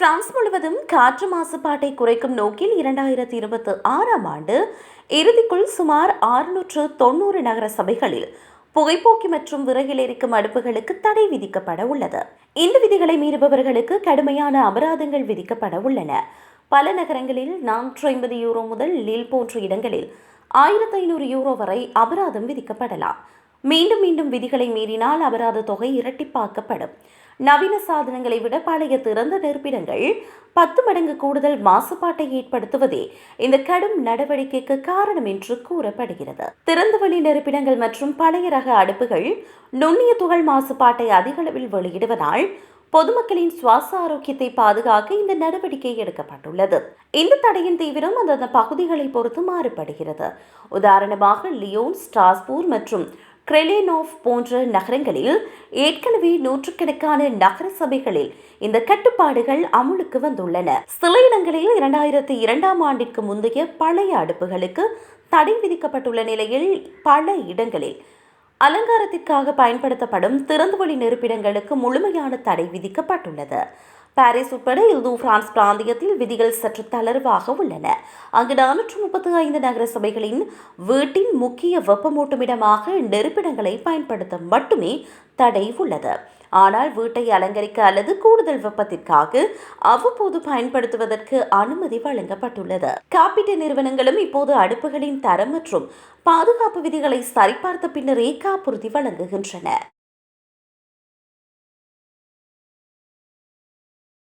France முழுவதும் காற்று மாசுபாட்டை குறைக்கும் நோக்கில் இரண்டாயிரத்தி இருபத்தி ஆறாம் ஆண்டு இறுதிக்குள் சுமார் ஆறுநூற்று தொண்ணூறு நகர சபைகளில் புகைப்போக்கி மற்றும் விறகில் இருக்கும் அடுப்புகளுக்கு தடை விதிக்கப்பட உள்ளது. இந்த விதிகளை மீறுபவர்களுக்கு கடுமையான அபராதங்கள் விதிக்கப்பட உள்ளன. பல நகரங்களில் நானூற்று ஐம்பது யூரோ முதல் லீல் போன்ற இடங்களில் ஆயிரத்தி ஐநூறு யூரோ வரை அபராதம் விதிக்கப்படலாம். மீண்டும் மீண்டும் விதிகளை மீறினால் அபராத தொகை இரட்டிப்பாக்கப்படும். நவீன சாதனங்களை விட பழைய திறந்த நெருப்பிடங்கள் பத்து மடங்கு கூடுதல் மாசுபாட்டை ஏற்படுத்துவதே இந்த கடும் நடவடிக்கைக்கு காரணம் என்று கூறப்படுகிறது. திறந்தவெளி நெருப்பிடங்கள் மற்றும் பழைய ரக அடுப்புகள் நுண்ணிய துகள் மாசுபாட்டை அதிகளவில் வெளியிடுவதால் பொதுமக்களின் சுவாச ஆரோக்கியத்தை பாதுகாக்க இந்த நடவடிக்கை எடுக்கப்பட்டுள்ளது. இந்த தடையின் தீவிரம் அந்தந்த பகுதிகளை பொறுத்து மாறுபடுகிறது. உதாரணமாக லியோன் ஸ்ட்ராஸ்பூர் மற்றும் கிரெலேனோவ் போன்ற நகரங்களில் ஏற்கனவே நூற்றுக்கணக்கான நகர சபைகளில் இந்த கட்டுப்பாடுகள் அமுலுக்கு வந்துள்ளன. சில இடங்களில் இரண்டாயிரத்தி இரண்டாம் ஆண்டிற்கு முந்தைய பழைய அடுப்புகளுக்கு தடை விதிக்கப்பட்டுள்ள நிலையில் பல இடங்களில் அலங்காரத்திற்காக பயன்படுத்தப்படும் திறந்தவெளி நெருப்பிடங்களுக்கு முழுமையான தடை விதிக்கப்பட்டுள்ளது. பாரிஸ் உட்பட இல்து பிரான்ஸ் பிராந்தியத்தில் விதிகள் சற்று தளர்வாக உள்ளன. அங்கு நானூற்று முப்பத்தி ஐந்து நகர சபைகளின் வீட்டின் முக்கிய வெப்பமூட்டுமிடமாக நெருப்பிடங்களை பயன்படுத்த மட்டுமே தடை உள்ளது. ஆனால் வீட்டை அலங்கரிக்க அல்லது கூடுதல் வெப்பத்திற்காக அவ்வப்போது பயன்படுத்துவதற்கு அனுமதி வழங்கப்பட்டுள்ளது. காப்பீட்டு நிறுவனங்களும் இப்போது அடுப்புகளின் தரம் மற்றும் பாதுகாப்பு விதிகளை சரிபார்த்த பின்னரே காப்புறுதி வழங்குகின்றன.